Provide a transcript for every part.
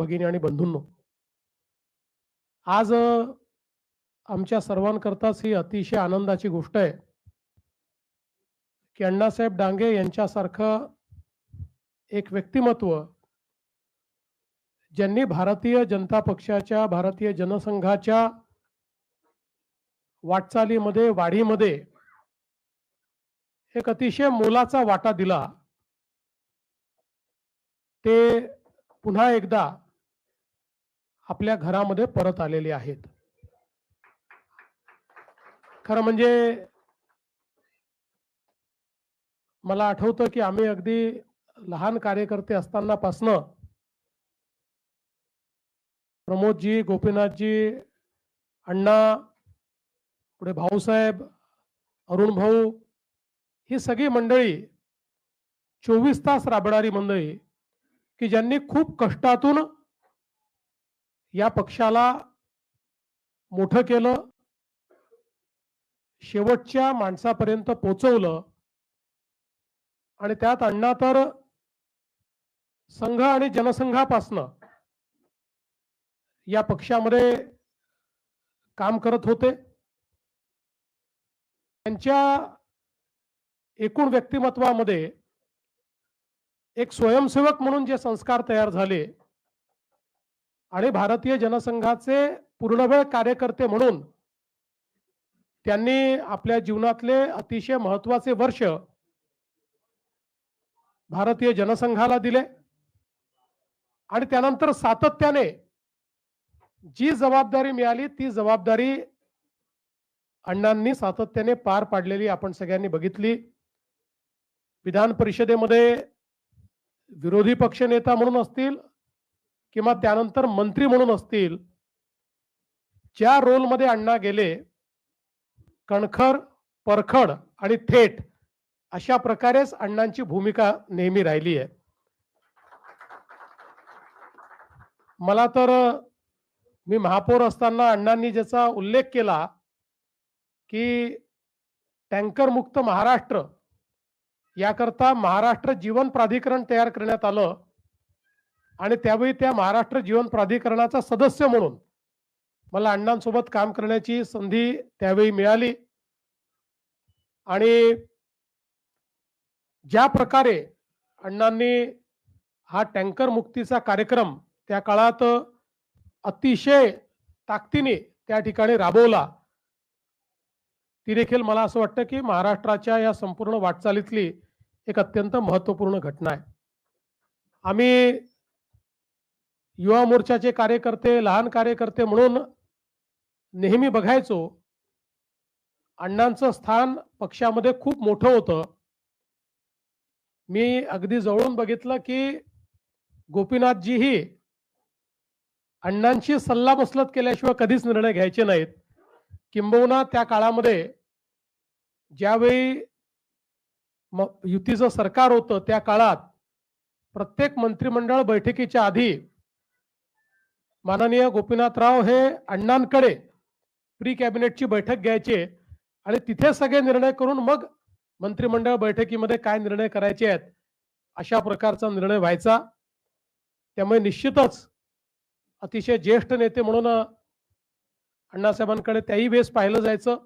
भगिनी आणि बंधूंनो आज आमच्या सर्वांकरताच ही अतिशय आनंदाची गोष्ट आहे की अण्णासाहेब डांगे यांच्यासारखं एक व्यक्तिमत्व ज्यांनी भारतीय जनता पक्षाच्या भारतीय जनसंघाच्या वाटचालीमध्ये वाढीमध्ये एक अतिशय मोलाचा वाटा दिला ते पुन्हा एकदा आपल्या घरामध्ये परत आलेले आहेत. खरं म्हणजे मला आठवतं की आम्ही अगदी लहान कार्यकर्ते असतानापासनं प्रमोदजी गोपीनाथजी अण्णा पुढे भाऊसाहेब अरुण भाऊ ही सगळी मंडळी चोवीस तास राबणारी मंडळी की ज्यांनी खूप कष्टातून या पक्षाला मोठं केलं शेवटच्या माणसापर्यंत पोचवलं आणि त्यात अण्णा तर संघ आणि जनसंघापासनं या पक्षामध्ये काम करत होते. त्यांच्या एकूण व्यक्तिमत्वामध्ये एक स्वयंसेवक म्हणून जे संस्कार तयार झाले आणि भारतीय जनसंघाचे पूर्णवेळ कार्यकर्ते म्हणून त्यांनी आपल्या जीवनातले अतिशय महत्त्वाचे वर्ष भारतीय जनसंघाला दिले. आणि त्यानंतर सातत्याने जी जबाबदारी मिळाली ती जबाबदारी अण्णांनी सातत्याने पार पाडलेली आपण सगळ्यांनी बघितली. विधान परिषदेमध्ये विरोधी पक्ष नेता म्हणून असतील किंवा त्यानंतर मंत्री म्हणून असतील ज्या रोलमध्ये अण्णा गेले कणखर परखड आणि थेट अशा प्रकारेच अण्णांची भूमिका नेहमी राहिली आहे. मला तर मी महापौर असताना अण्णांनी ज्याचा उल्लेख केला की टँकर मुक्त महाराष्ट्र याकरता महाराष्ट्र जीवन प्राधिकरण तयार करण्यात आलं आणि त्यावेळी त्या महाराष्ट्र जीवन प्राधिकरणाचा सदस्य म्हणून मला अण्णांसोबत काम करण्याची संधी त्यावेळी मिळाली. आणि ज्या प्रकारे अण्णांनी हा टँकर मुक्तीचा कार्यक्रम त्या काळात अतिशय ताकदीने त्या ठिकाणी राबवला ती देखील मला असं वाटतं की महाराष्ट्राच्या या संपूर्ण वाटचालीतली एक अत्यंत महत्त्वपूर्ण घटना आहे. आम्ही युवा मोर्चाचे कार्यकर्ते लहान कार्यकर्ते म्हणून नेहमी बघायचो अण्णांचं स्थान पक्षामध्ये खूप मोठं होतं. मी अगदी जवळून बघितलं की गोपीनाथजीही अण्णांशी सल्लामसलत केल्याशिवाय कधीच निर्णय घ्यायचे नाहीत. किंबहुना त्या काळामध्ये ज्यावेळी म युतीचं सरकार होतं त्या काळात प्रत्येक मंत्रिमंडळ बैठकीच्या आधी माननीय गोपीनाथराव हे अण्णांकडे प्री कॅबिनेटची बैठक घ्यायचे आणि तिथे सगळे निर्णय करून मग मंत्रिमंडळ बैठकीमध्ये काय निर्णय करायचे आहेत अशा प्रकारचा निर्णय व्हायचा. त्यामुळे निश्चितच अतिशय ज्येष्ठ नेते म्हणून अण्णासाहेबांकडे त्याही वेळेस पाहिलं जायचं.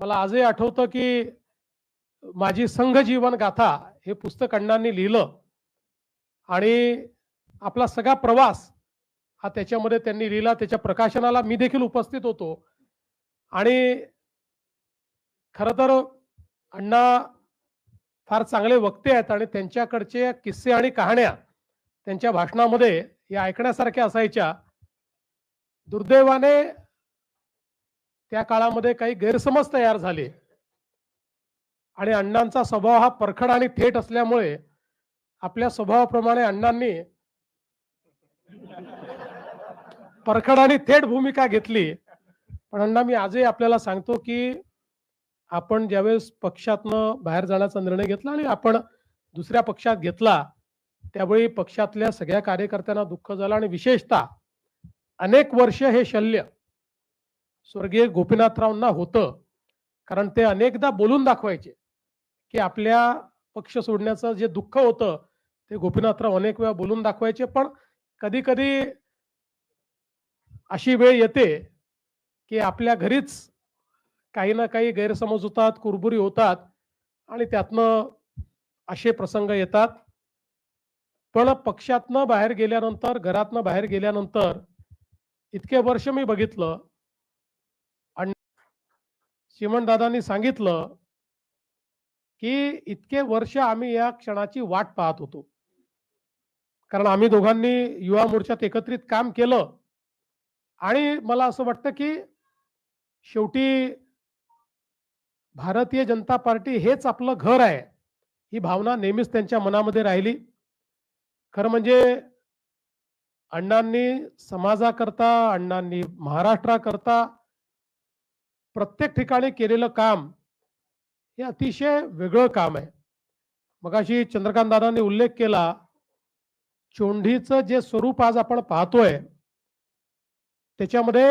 मला आजही आठवतं की माझी संघजीवन गाथा हे पुस्तक अण्णांनी लिहिलं आणि आपला सगळा प्रवास हा त्याच्यामध्ये त्यांनी लिहिला त्याच्या प्रकाशनाला मी देखील उपस्थित होतो. आणि खरं तर अण्णा फार चांगले वक्ते आहेत आणि त्यांच्याकडचे किस्से आणि कहाण्या त्यांच्या भाषणामध्ये या ऐकण्यासारख्या असायच्या. दुर्दैवाने त्या काळामध्ये काही गैरसमज तयार झाले. आणि अण्णांचा स्वभाव हा परखड आणि थेट असल्यामुळे आपल्या स्वभावाप्रमाणे अण्णांनी परखड आणि थेट भूमिका घेतली. पण अण्णा मी आजही आपल्याला सांगतो की आपण ज्यावेळेस पक्षातनं बाहेर जाण्याचा निर्णय घेतला आणि आपण दुसऱ्या पक्षात घेतला त्यावेळी पक्षातल्या सगळ्या कार्यकर्त्यांना दुःख झालं आणि विशेषतः अनेक वर्ष हे शल्य स्वर्गीय गोपीनाथरावांना होतं. कारण ते अनेकदा बोलून दाखवायचे की आपल्या पक्ष सोडण्याचं जे दुःख होतं ते गोपीनाथराव अनेक वेळा बोलून दाखवायचे. पण कधी कधी अशी वेळ येते की आपल्या घरीच काही ना काही गैरसमज होतात कुरबुरी होतात आणि त्यातनं असे प्रसंग येतात. पण पक्षातनं बाहेर गेल्यानंतर घरातनं बाहेर गेल्यानंतर इतके वर्ष मी बघितलं. आणि श्रीमंतदादांनी सांगितलं की इतके वर्ष आम्ही या क्षणाची वाट पाहत होतो. कारण आम्ही दोघांनी युवा मोर्चात एकत्रित काम केलं. आणि मला असं वाटतं की शेवटी भारतीय जनता पार्टी हेच आपलं घर आहे. ही भावना नेहमीच त्यांच्या मनामध्ये राहिली. खरं म्हणजे अण्णांनी समाजाकरता अण्णांनी महाराष्ट्राकरता प्रत्येक ठिकाणी केलेलं काम हे अतिशय वेगळं काम आहे. मगाशी चंद्रकांत दादांनी उल्लेख केला चोंडीचं जे स्वरूप आज आपण पाहतोय त्याच्यामध्ये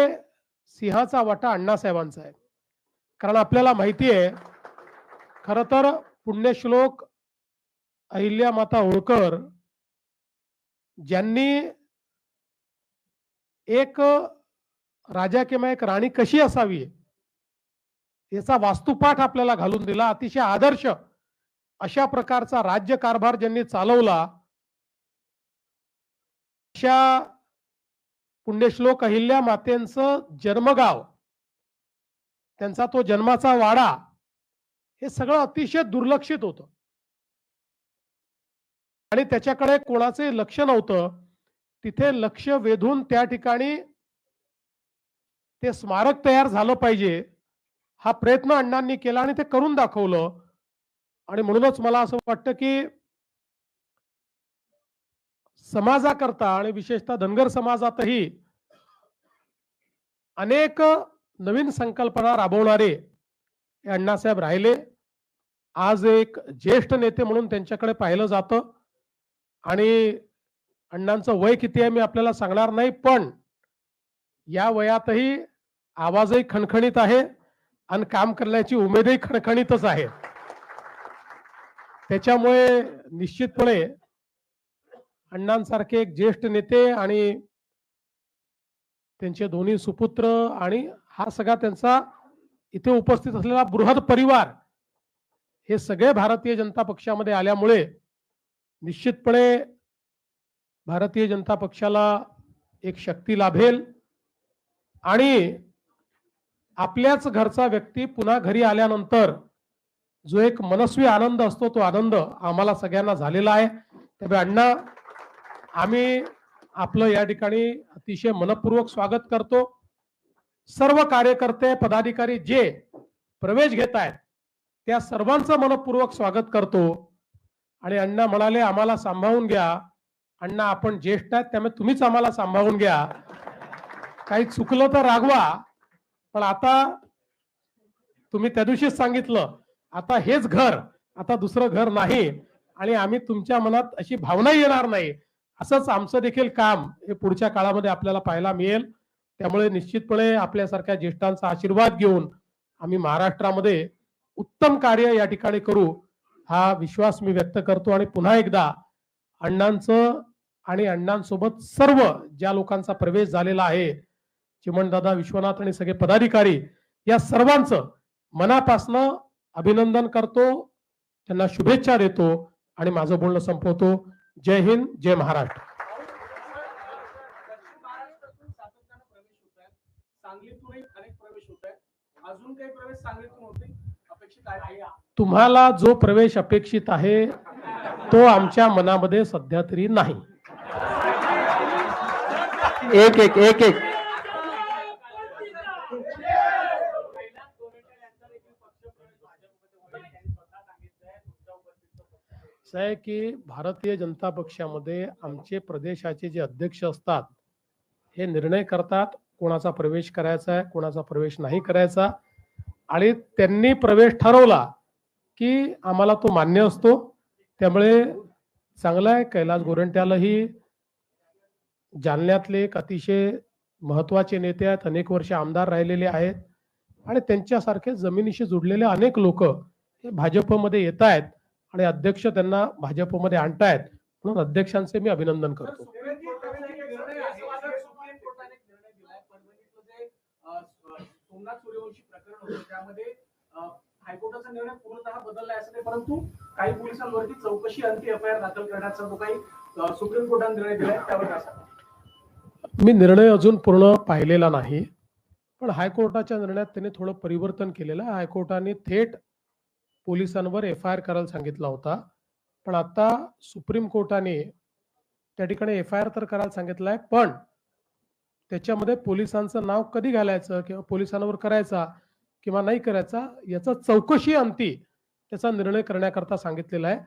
सिंहाचा वाटा अण्णासाहेबांचा आहे. कारण आपल्याला माहिती आहे खरं तर पुण्यश्लोक अहिल्या माता होळकर ज्यांनी एक राजा किंवा एक राणी कशी असावी याचा वास्तुपाठ आपल्याला घालून दिला. अतिशय आदर्श अशा प्रकारचा राज्य कारभार ज्यांनी चालवला अशा पुण्यश्लोक अहिल्या मातेंचं जन्मगाव. त्यांचा तो जन्माचा वाडा हे सगळं अतिशय दुर्लक्षित होतं. आणि त्याच्याकडे कोणाचे लक्ष नव्हतं. तिथे लक्ष वेधून त्या ठिकाणी ते स्मारक तयार झालं पाहिजे. हा प्रयत्न अण्णांनी केला आणि ते करून दाखवलं. आणि म्हणूनच मला असं वाटतं की समाजाकरता आणि विशेषतः धनगर समाजातही अनेक नवीन संकल्पना राबवणारे हे अण्णासाहेब राहिले. आज एक ज्येष्ठ नेते म्हणून त्यांच्याकडे पाहिलं जातं. आणि अण्णांचं वय किती आहे मी आपल्याला सांगणार नाही पण या वयातही आवाजही खणखणीत आहे आणि काम करण्याची उमेदही खणखणीतच आहे. त्याच्यामुळे निश्चितपणे अण्णांसारखे एक ज्येष्ठ नेते आणि त्यांचे दोन्ही सुपुत्र आणि हा सगळा त्यांचा इथे उपस्थित असलेला बृहद परिवार हे सगळे भारतीय जनता पक्षामध्ये आल्यामुळे निश्चितपणे भारतीय जनता पक्षाला एक शक्ती लाभेल आणि आपल्याच घरचा व्यक्ती पुन्हा घरी आल्यानंतर जो एक मनस्वी आनंद असतो तो आनंद आम्हाला सगळ्यांना झालेला आहे. त्यामुळे अण्णा आम्ही आपलं या ठिकाणी अतिशय मनपूर्वक स्वागत करतो. सर्व कार्यकर्ते पदाधिकारी जे प्रवेश घेत आहेत त्या सर्वांचं मनपूर्वक स्वागत करतो. आणि अण्णा म्हणाले आम्हाला सांभाळून घ्या. अण्णा आपण ज्येष्ठ आहेत त्यामुळे तुम्हीच आम्हाला सांभाळून घ्या. काही चुकलं तर रागवा पण आता तुम्ही त्या दिवशीच सांगितलं आता हेच घर आता दुसरं घर नाही. आणि आम्ही तुमच्या मनात अशी भावना येणार नाही. असंच आमचं देखील काम हे पुढच्या काळामध्ये आपल्याला पाहायला मिळेल. त्यामुळे निश्चितपणे आपल्यासारख्या ज्येष्ठांचा आशीर्वाद घेऊन आम्ही महाराष्ट्रामध्ये उत्तम कार्य या ठिकाणी करू हा विश्वास मी व्यक्त करतो. आणि पुन्हा एकदा अण्णांचं आणि अण्णांसोबत सर्व ज्या लोकांचा प्रवेश झालेला आहे चिमणदादा विश्वनाथ आणि सगळे पदाधिकारी या सर्वांचं मनापासनं अभिनंदन करतो. त्यांना शुभेच्छा देतो आणि माझं बोलणं संपवतो. जय हिंद जय महाराष्ट्र? तुम्हाला जो प्रवेश अपेक्षित आहे तो आमच्या मनामध्ये सध्या तरी नाही. एक एक एक एक. असं आहे की भारतीय जनता पक्षामध्ये आमचे प्रदेशाचे जे अध्यक्ष असतात हे निर्णय करतात कोणाचा प्रवेश करायचा आहे कोणाचा प्रवेश नाही करायचा. आणि त्यांनी प्रवेश ठरवला की आम्हाला तो मान्य असतो. त्यामुळे चांगला आहे. कैलास गोरंट्यालाही जालन्यातले एक अतिशय महत्त्वाचे नेते आहेत. अनेक वर्ष आमदार राहिलेले आहेत. आणि त्यांच्यासारखे जमिनीशी जुडलेले अनेक लोक हे भाजपमध्ये येत आहेत. आणि अध्यक्ष त्यांना भाजपमध्ये आणतायत म्हणून अध्यक्षांचे मी अभिनंदन करतो. मी निर्णय अजून पूर्ण पाहिलेला नाही पण हायकोर्टाच्या निर्णयात त्यांनी थोडं परिवर्तन केलेलं हायकोर्टाने थेट पोलिसांवर एफ आय आर करायला सांगितला होता. पण आता सुप्रीम कोर्टाने त्या ठिकाणी एफ आय आर तर करायला सांगितलं आहे पण त्याच्यामध्ये पोलिसांचं नाव कधी घालायचं किंवा पोलिसांवर करायचा किंवा नाही करायचा याचा चौकशी अंती त्याचा निर्णय करण्याकरता सांगितलेला आहे.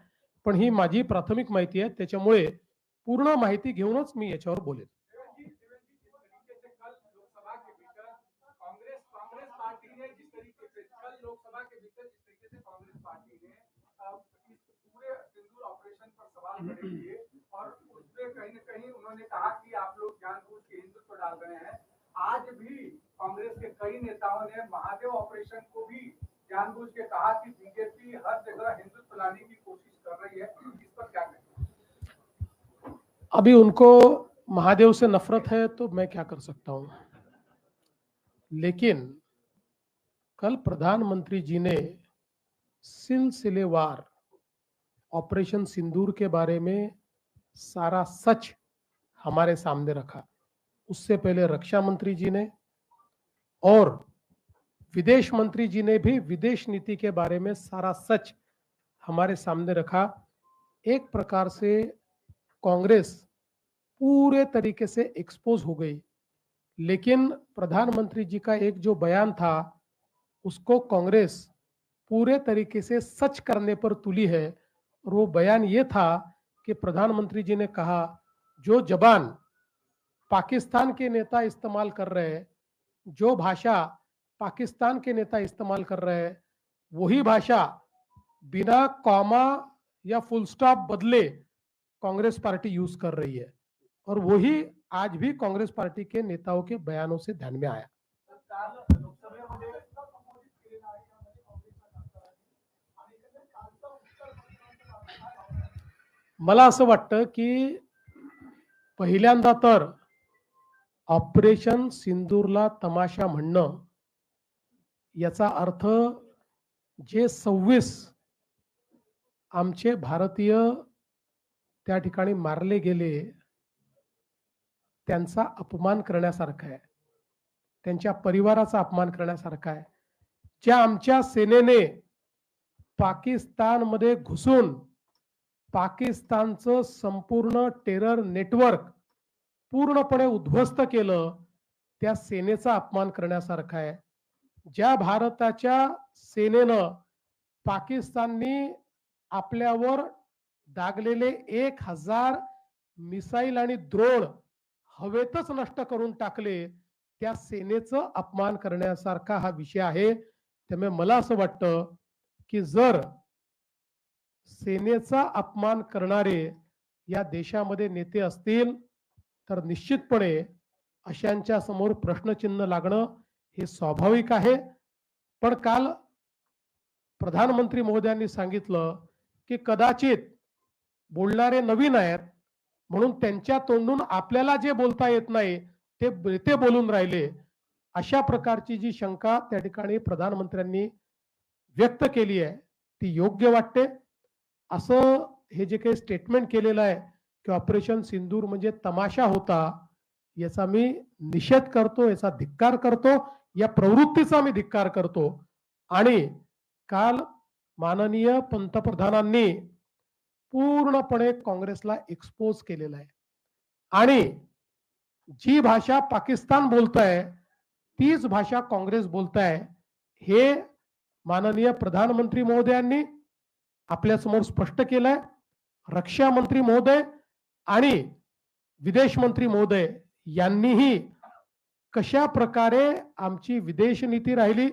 पण ही माझी प्राथमिक माहिती आहे त्याच्यामुळे पूर्ण माहिती घेऊनच मी याच्यावर बोलेन. और उसपे कहीं न कहीं उन्होंने कहा कि आप लोग जानबूझ के हिंदुत्व डाल रहे हैं। आज भी कांग्रेस के कई नेताओं ने महादेव ऑपरेशन को भी जानबूझ के कहा कि बीजेपी हर जगह हिंदुत्व लाने की कोशिश कर रही है। इस पर क्या अभी उनको महादेव से नफरत है तो मैं क्या कर सकता हूँ? लेकिन कल प्रधानमंत्री जी ने सिलसिलेवार ऑपरेशन सिंदूर के बारे में सारा सच हमारे सामने रखा। उससे पहले रक्षा मंत्री जी ने और विदेश मंत्री जी ने भी विदेश नीति के बारे में सारा सच हमारे सामने रखा। एक प्रकार से कांग्रेस पूरे तरीके से एक्सपोज हो गई। लेकिन प्रधानमंत्री जी का एक जो बयान था, उसको कांग्रेस पूरे तरीके से सच करने पर तुली है। और वो बयान ये था कि प्रधानमंत्री जी ने कहा, जो जबान पाकिस्तान के नेता इस्तेमाल कर रहे हैं, जो भाषा पाकिस्तान के नेता इस्तेमाल कर रहे हैं, वही भाषा बिना कॉमा या फुल स्टॉप बदले कांग्रेस पार्टी यूज़ कर रही है। और वही आज भी कांग्रेस पार्टी के नेताओं के बयानों से ध्यान में आया। मला असं वाटतं की पहिल्यांदा तर ऑपरेशन सिंदूरला तमाशा म्हणणं याचा अर्थ जे सव्वीस आमचे भारतीय त्या ठिकाणी मारले गेले त्यांचा अपमान करण्यासारखा आहे. त्यांच्या परिवाराचा अपमान करण्यासारखा आहे. ज्या आमच्या सेनेने पाकिस्तानमध्ये घुसून पाकिस्तानचं संपूर्ण टेरर नेटवर्क पूर्णपणे उद्ध्वस्त केलं त्या सेनेचा अपमान करण्यासारखा आहे. ज्या भारताच्या सेनेनं पाकिस्ताननी आपल्यावर दागलेले एक हजार मिसाईल आणि द्रोण हवेतच नष्ट करून टाकले त्या सेनेचं अपमान करण्यासारखा हा विषय आहे. त्यामुळे मला असं वाटतं की जर सेनेचा अपमान करणारे या देशामध्ये नेते असतील तर निश्चितपणे अशांच्या समोर प्रश्नचिन्ह लागणं हे स्वाभाविक आहे. पण काल प्रधानमंत्री महोदयांनी सांगितलं की कदाचित बोलणारे नवीन आहेत म्हणून त्यांच्या तोंडून आपल्याला जे बोलता येत नाही ते ते बोलून राहिले. अशा प्रकारची जी शंका त्या ठिकाणी प्रधानमंत्र्यांनी व्यक्त केली आहे ती योग्य वाटते. असं हे जे काही स्टेटमेंट केलेलं आहे की ऑपरेशन सिंदूर म्हणजे तमाशा होता याचा मी निषेध करतो याचा धिक्कार करतो या प्रवृत्तीचा मी धिक्कार करतो. आणि काल माननीय पंतप्रधानांनी पूर्णपणे काँग्रेसला एक्सपोज केलेला आहे. आणि जी भाषा पाकिस्तान बोलत आहे तीच भाषा काँग्रेस बोलत आहे हे माननीय प्रधानमंत्री महोदयांनी आपल्यासमोर स्पष्ट केलंय. रक्षा मंत्री महोदय आणि विदेश मंत्री महोदय यांनीही कशा प्रकारे आमची विदेश नीती राहिली?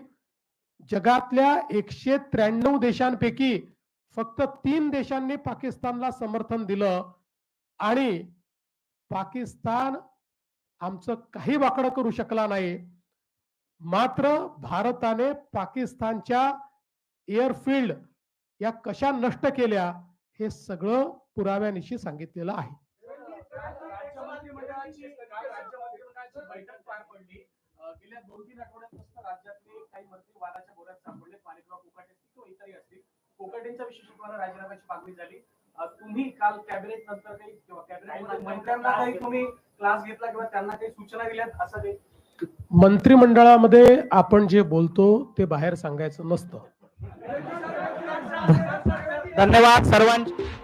जगातल्या एकशे त्र्याण्णव देशांपैकी फक्त तीन देशांनी पाकिस्तानला समर्थन दिलं आणि पाकिस्तान आमचं काही वाकडं करू शकला नाही. मात्र भारताने पाकिस्तानच्या एअरफील्ड या कशा नष्ट केल्या हे सगळं पुराव्यानिशी सांगितलेलं आहे. गेल्या दोन तीन आठवड्यापासून राज्यातले काही मंत्री वादाच्या बोऱ्यात सापडले माणिकराव कोकाटे असतील किंवा इतरही असतील. कोकाटेंच्या विशेषत्वानं राजीनाम्याची मागणी झाली. तुम्ही काल कॅबिनेट नंतर काही किंवा कॅबिनेट मंत्र्यांना काही तुम्ही क्लास घेतला किंवा त्यांना काही सूचना दिल्यात असं काही? मंत्रिमंडळामध्ये आपण जे बोलतो ते बाहेर सांगायचं नसतं. धन्यवाद सर्वांचे.